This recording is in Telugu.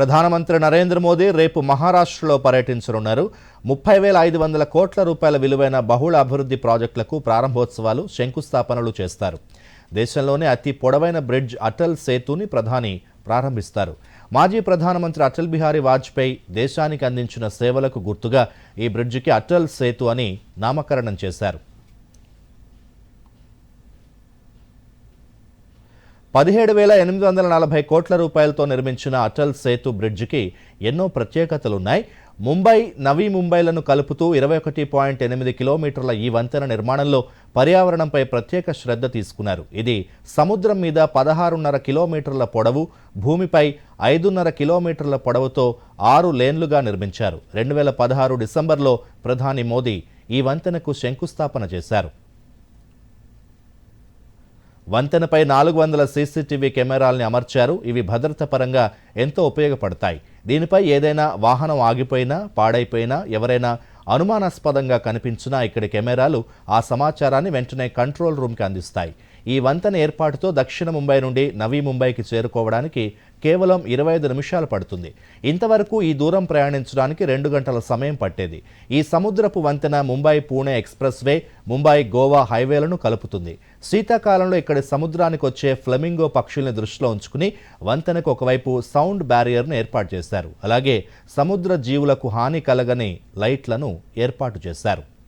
ప్రధానమంత్రి నరేంద్ర మోదీ రేపు మహారాష్ట్రలో పర్యటించనున్నారు. ముప్పై వేల ఐదు వందల కోట్ల రూపాయల విలువైన బహుళ అభివృద్ధి ప్రాజెక్టులకు ప్రారంభోత్సవాలు శంకుస్థాపనలు చేస్తారు. దేశంలోనే అతి పొడవైన బ్రిడ్జ్ అటల్ సేతుని ప్రధాని ప్రారంభిస్తారు. మాజీ ప్రధానమంత్రి అటల్ బిహారీ వాజ్పేయి దేశానికి అందించిన సేవలకు గుర్తుగా ఈ బ్రిడ్జికి అటల్ సేతు అని నామకరణం చేశారు. పదిహేడు వేల ఎనిమిది వందల నలభై కోట్ల రూపాయలతో నిర్మించిన అటల్ సేతు బ్రిడ్జికి ఎన్నో ప్రత్యేకతలున్నాయి. ముంబై నవీ ముంబైలను కలుపుతూ ఇరవై ఒకటి పాయింట్ ఎనిమిది కిలోమీటర్ల ఈ వంతెన నిర్మాణంలో పర్యావరణంపై ప్రత్యేక శ్రద్ధ తీసుకున్నారు. ఇది సముద్రం మీద పదహారున్నర కిలోమీటర్ల పొడవు భూమిపై ఐదున్నర కిలోమీటర్ల పొడవుతో ఆరు లేన్లుగా నిర్మించారు. రెండు వేల పదహారు డిసెంబర్లో ప్రధాని మోదీ ఈ వంతెనకు శంకుస్థాపన చేశారు. వంతెనపై నాలుగు వందల సీసీటీవీ కెమెరాల్ని అమర్చారు. ఇవి భద్రత పరంగా ఎంతో ఉపయోగపడతాయి. దీనిపై ఏదైనా వాహనం ఆగిపోయినా పాడైపోయినా ఎవరైనా అనుమానాస్పదంగా కనిపించినా ఇక్కడి కెమెరాలు ఆ సమాచారాన్ని వెంటనే కంట్రోల్ రూమ్కి అందిస్తాయి. ఈ వంతెన ఏర్పాటుతో దక్షిణ ముంబై నుండి నవీ ముంబైకి చేరుకోవడానికి కేవలం ఇరవై ఐదు నిమిషాలు పడుతుంది. ఇంతవరకు ఈ దూరం ప్రయాణించడానికి రెండు గంటల సమయం పట్టేది. ఈ సముద్రపు వంతెన ముంబై పూణే ఎక్స్ప్రెస్ వే ముంబై గోవా హైవేలను కలుపుతుంది. శీతాకాలంలో ఇక్కడి సముద్రానికి వచ్చే ఫ్లెమింగో పక్షుల్ని దృష్టిలో ఉంచుకుని వంతెనకు ఒకవైపు సౌండ్ బ్యారియర్ను ఏర్పాటు చేశారు. అలాగే సముద్ర జీవులకు హాని కలగని లైట్లను ఏర్పాటు చేశారు.